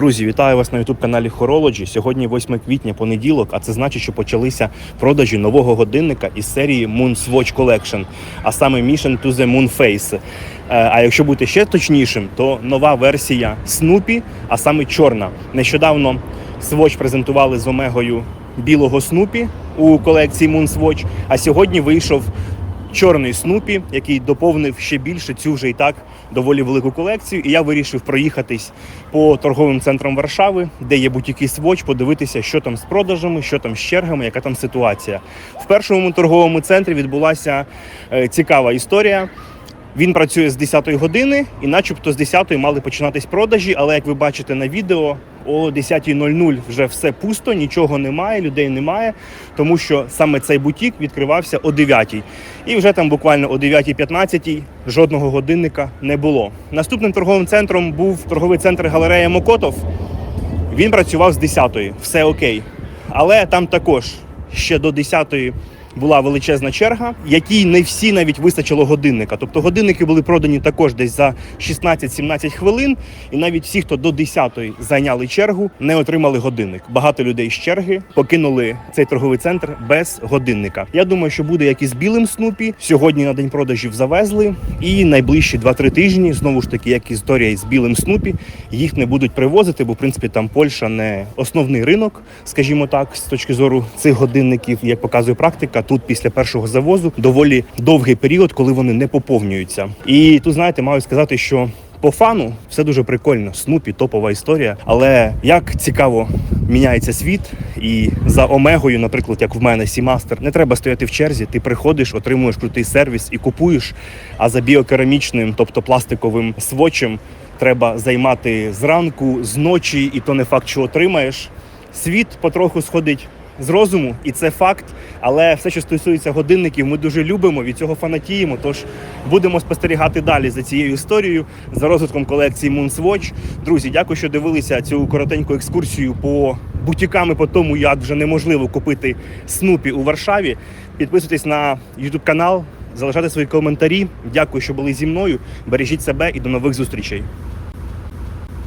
Друзі, вітаю вас на youtube каналі Horology. Сьогодні 8 квітня, понеділок, а це значить, що почалися продажі нового годинника із серії Moon Swatch Collection, а саме Mission to the Moon Face. Е, А якщо бути ще точнішим, то нова версія Snoopy, а саме чорна. Нещодавно Swatch презентували з омегою білого Snoopy у колекції Moon Swatch, а сьогодні вийшов чорний Снупі, який доповнив ще більше цю вже і так доволі велику колекцію. І я вирішив проїхатись по торговим центрам Варшави, де є бутіки Swatch, подивитися, що там з продажами, що там з чергами, яка там ситуація. В першому торговому центрі відбулася е, цікава історія. Він працює з 10 години, і начебто з 10 мали починатись продажі, але як ви бачите на відео, о 10.00 вже все пусто, нічого немає, людей немає, тому що саме цей бутік відкривався о 9 І вже там буквально о 9.15 жодного годинника не було. Наступним торговим центром був торговий центр галерея Мокотов. Він працював з 10-ї, все окей. Але там також ще до 10-ї була величезна черга, якій не всі навіть вистачило годинника. Тобто годинники були продані також десь за 16-17 хвилин, і навіть всі, хто до 10-ї зайняли чергу, не отримали годинник. Багато людей з черги покинули цей торговий центр без годинника. Я думаю, що буде як і з білим снупі. Сьогодні на день продажів завезли, і найближчі 2-3 тижні знову ж таки, як історія із білим снупі, їх не будуть привозити, бо в принципі там Польща не основний ринок, скажімо так, з точки зору цих годинників, як показує практика. Тут після першого завозу доволі довгий період, коли вони не поповнюються. І тут знаєте, маю сказати, що. По фану все дуже прикольно. Снупі, топова історія. Але як цікаво міняється світ, і за омегою, наприклад, як в мене Сімастер, не треба стояти в черзі. Ти приходиш, отримуєш крутий сервіс і купуєш. А за біокерамічним, тобто пластиковим свочем, треба займати зранку, зночі, і то не факт, що отримаєш. Світ потроху сходить з розуму, і це факт. Але все, що стосується годинників, ми дуже любимо, від цього фанатіємо. Тож будемо спостерігати далі за цією історією, за розвитком колекції Moonswatch. Друзі, дякую, що дивилися цю коротеньку екскурсію по бутікам і по тому, як вже неможливо купити снупі у Варшаві. Підписуйтесь на YouTube канал, залишайте свої коментарі. Дякую, що були зі мною. Бережіть себе і до нових зустрічей.